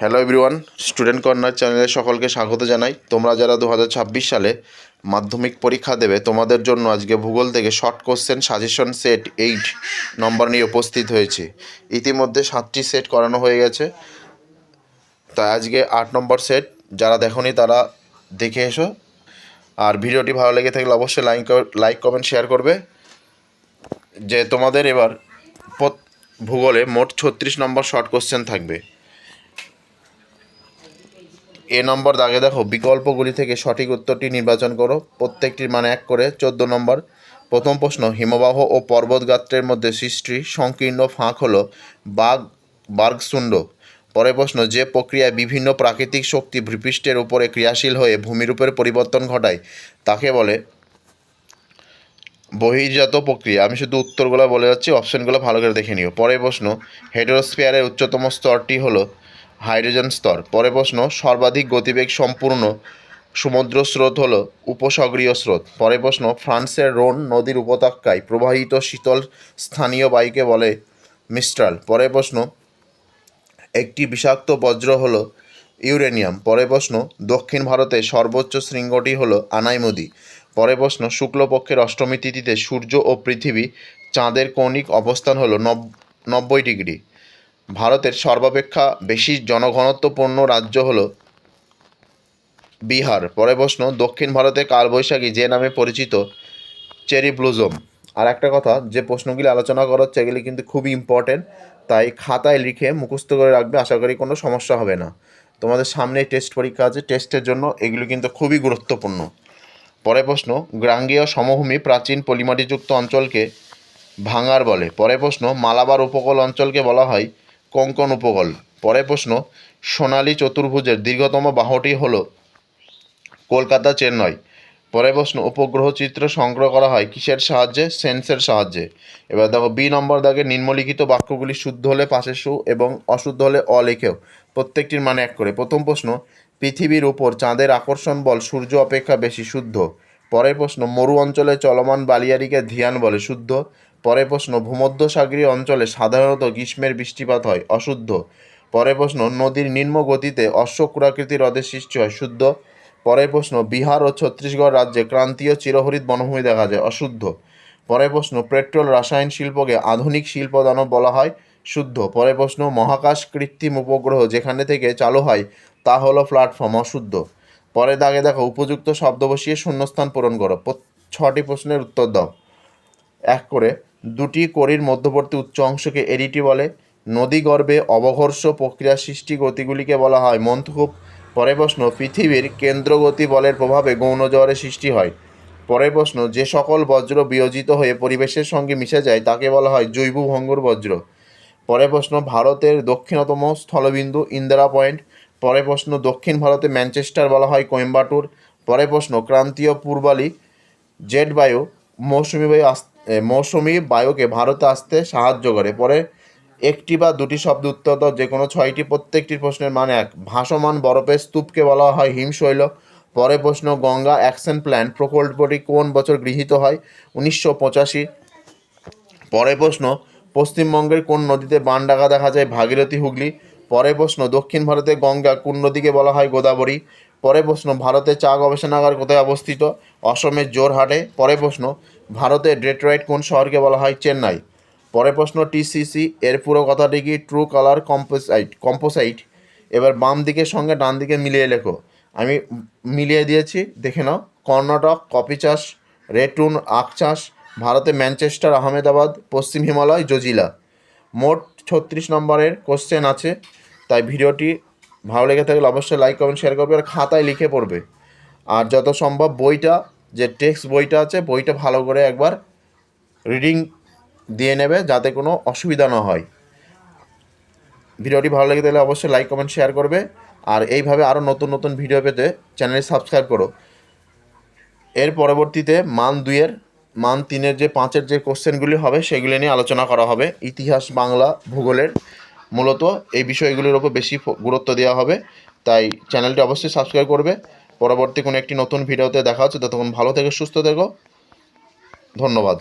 Hello everyone student corner চ্যানেলে সকলকে স্বাগত জানাই। তোমরা যারা দু হাজার ছাব্বিশ সালে মাধ্যমিক পরীক্ষা দেবে, তোমাদের জন্য আজকে ভূগোল থেকে short question suggestion set eight number নিয়ে উপস্থিত হয়েছে। ইতিমধ্যে সাতটি সেট করানো হয়ে গেছে। তাই আজকে আট নম্বর সেট যারা দেখনি তারা দেখে এসো। আর ভিডিওটি ভালো লেগে থাকলে অবশ্যই লাইক লাইক কমেন্ট শেয়ার করবে। যে তোমাদের এবার ভূগোলে মোট ছত্রিশ নম্বর শর্ট কোশ্চেন থাকবে। এ নম্বর দাগে দেখো, বিকল্পগুলি থেকে সঠিক উত্তরটি নির্বাচন করো। প্রত্যেকটির মানে এক করে চোদ্দ নম্বর। প্রথম প্রশ্ন, হিমবাহ ও পর্বতগাত্রের মধ্যে সৃষ্টি সংকীর্ণ ফাঁক হলো বাঘ বার্গসুন্ড পরের প্রশ্ন, যে প্রক্রিয়ায় বিভিন্ন প্রাকৃতিক শক্তি ভূপৃষ্ঠের উপরে ক্রিয়াশীল হয়ে ভূমিরূপের পরিবর্তন ঘটায়, তাকে বলে বহির্জাত প্রক্রিয়া। আমি শুধু উত্তরগুলো বলে যাচ্ছি, অপশনগুলো ভালো করে দেখে নিও। পরের প্রশ্ন হেড্রোস্ফিয়ারের উচ্চতম স্তরটি হলো হাইড্রোজেন স্তর। পরে প্রশ্ন, সর্বাধিক গতিবেগ সম্পূর্ণ সমুদ্র স্রোত হলো উপসাগরীয় স্রোত। পরে প্রশ্ন, ফ্রান্সের রোন নদীর উপত্যকায় প্রবাহিত শীতল স্থানীয় বায়ুকে বলে মিস্ট্রাল পরের প্রশ্ন, একটি বিষাক্ত বজ্র হল ইউরেনিয়াম। পরের প্রশ্ন, দক্ষিণ ভারতে সর্বোচ্চ শৃঙ্গটি হলো আনাইমুদি। পরে প্রশ্ন, শুক্লপক্ষের অষ্টমী তিথিতে সূর্য ও পৃথিবী চাঁদের কৌণিক অবস্থান হলো নব- নব্বই ডিগ্রি। ভারতের সর্বাপেক্ষা বেশি জনঘনত্বপূর্ণ রাজ্য হল বিহার। পরের প্রশ্ন, দক্ষিণ ভারতে কালবৈশাখী, যে নামে পরিচিত চেরি ব্লুজম। আর একটা কথা, যে প্রশ্নগুলি আলোচনা করা হচ্ছে এগুলি কিন্তু খুবই ইম্পর্টেন্ট তাই খাতায় লিখে মুখস্থ করে রাখবে, আশা করি কোনো সমস্যা হবে না। তোমাদের সামনে টেস্ট পরীক্ষা আছে টেস্টের জন্য এগুলো কিন্তু খুবই গুরুত্বপূর্ণ। পরের প্রশ্ন, গ্রাঙ্গীয় সমভূমি প্রাচীন পলিমাটিযুক্ত অঞ্চলকে ভাঙার বলে। পরের প্রশ্ন, মালাবার উপকূল অঞ্চলকে বলা হয় কোঙ্কন উপকূল। পরের প্রশ্ন, সোনালী চতুর্ভুজের দীর্ঘতম বাহুটি হল কলকাতা চেন্নাই। পরের প্রশ্ন, উপগ্রহ চিত্র সংগ্রহ করা হয় কিসের সাহায্যে? সেন্সের সাহায্যে। এবার দেখো, বি নম্বর দাগে নিম্নলিখিত বাক্যগুলি শুদ্ধ হলে পাশে সু এবং অশুদ্ধ হলে অ লেখেও। প্রত্যেকটির মানে এক করে। প্রথম প্রশ্ন, পৃথিবীর উপর চাঁদের আকর্ষণ বল সূর্য অপেক্ষা বেশি শুদ্ধ। পরের প্রশ্ন, মরু অঞ্চলে চলমান বালিয়ারিকে ধিয়ান বলে শুদ্ধ। পরের প্রশ্ন, ভূমধ্যসাগরীয় অঞ্চলে সাধারণত গ্রীষ্মের বৃষ্টিপাত হয়, অশুদ্ধ। পরের প্রশ্ন, নদীর নিম্ন গতিতে অশ্বক্রাকৃতি হ্রদের সৃষ্টি হয়, শুদ্ধ। পরের প্রশ্ন, বিহার ও ছত্তিশগড় রাজ্যে ক্রান্তীয় চিরহরিত বনভূমি দেখা যায়, অশুদ্ধ। পরের প্রশ্ন, পেট্রোল রাসায়ন শিল্পকে আধুনিক শিল্প দানব বলা হয়, শুদ্ধ। পরের প্রশ্ন, মহাকাশ কৃত্রিম উপগ্রহ যেখানে থেকে চালু হয়, তা হলো প্ল্যাটফর্ম, অশুদ্ধ। পরে দাগে দেখো, উপযুক্ত শব্দ বসিয়ে শূন্যস্থান পূরণ করো। ছটি প্রশ্নের উত্তর দাও। এক করে দুটি কড়ির মধ্যবর্তী উচ্চ অংশকে এডিটি বলে। নদী গর্ভে অবঘর্ষ প্রক্রিয়া সৃষ্টি গতিগুলিকে বলা হয় মন্থকূপ। পরে প্রশ্ন, পৃথিবীর কেন্দ্রগতি বলের প্রভাবে গৌণ জ্বরের সৃষ্টি হয়। পরের প্রশ্ন, যে সকল বজ্র বিয়োজিত হয়ে পরিবেশের সঙ্গে মিশে যায় তাকে বলা হয় জৈব ভঙ্গুর বজ্র। পরের প্রশ্ন, ভারতের দক্ষিণতম স্থলবিন্দু ইন্দিরা পয়েন্ট। পরের প্রশ্ন, দক্ষিণ ভারতে ম্যানচেস্টার বলা হয় কোয়েম্বাটুর। পরের প্রশ্ন, ক্রান্তীয় পূর্বালি জেট বায়ু মৌসুমি বায়ু মৌসুমি বায়ুকে ভারতে আসতে সাহায্য করে। পরে একটি বা দুটি শব্দ উত্তর যে কোনো ছয়টি, প্রত্যেকটির প্রশ্নের মানে এক। ভাসমান বরফের স্তূপকে বলা হয় হিমশৈল। পরে প্রশ্ন, গঙ্গা অ্যাকশন প্ল্যান প্রকল্পটি কোন বছর গৃহীত হয়? উনিশশো পঁচাশি। পরের প্রশ্ন, পশ্চিমবঙ্গের কোন নদীতে বান ডাকা দেখা যায়? ভাগীরথী হুগলি। পরের প্রশ্ন, দক্ষিণ ভারতে গঙ্গা কোন নদীকে বলা হয়? গোদাবরী। পরের প্রশ্ন, ভারতে চা গবেষণাগার কোথায় অবস্থিত? অসমের জোরহাটে। পরে প্রশ্ন ভারতের ডেট্রয়েট কোন শহরকে বলা হয় চেন্নাই? পরে প্রশ্ন টিসিসি এর পুরো কথাটি কি ট্রু কালার কম্পোসাইট কম্পোসাইট? এবার বাম দিকের সঙ্গে ডান দিকে মিলিয়ে লেখো। আমি মিলিয়ে দিয়েছি, দেখে নাও। কর্ণাটক কফি চাষ রেটুন আখ চাষ ভারতে ম্যানচেস্টার, আহমেদাবাদ, পশ্চিম হিমালয়, জজিলা। মোট ছত্রিশ নম্বরের কোশ্চেন আছে, তাই ভিডিওটি ভালো লেগে থাকলে অবশ্যই লাইক কমেন্ট শেয়ার করবে আর খাতায় লিখে পড়বে। আর যত সম্ভব বইটা, যে টেক্সট বইটা আছে, বইটা ভালো করে একবার রিডিং দিয়ে নেবে যাতে কোনো অসুবিধা না হয়। ভিডিওটি ভালো লেগে থাকলে অবশ্যই লাইক কমেন্ট শেয়ার করবে। আর এইভাবে আরও নতুন নতুন ভিডিও পেতে চ্যানেল সাবস্ক্রাইব করো। এর পরবর্তীতে মান দুইয়ের, মান তিনের যে পাঁচের যে কোশ্চেনগুলি হবে, সেগুলি নিয়ে আলোচনা করা হবে। ইতিহাস, বাংলা, ভূগোলের। মূলত এই বিষয়গুলির ওপর বেশি গুরুত্ব দেওয়া হবে। তাই চ্যানেলটি অবশ্যই সাবস্ক্রাইব করবে। পরবর্তী কোনো একটি নতুন ভিডিওতে দেখা হচ্ছে। ততক্ষণ ভালো থেকে, সুস্থ থেকো। ধন্যবাদ।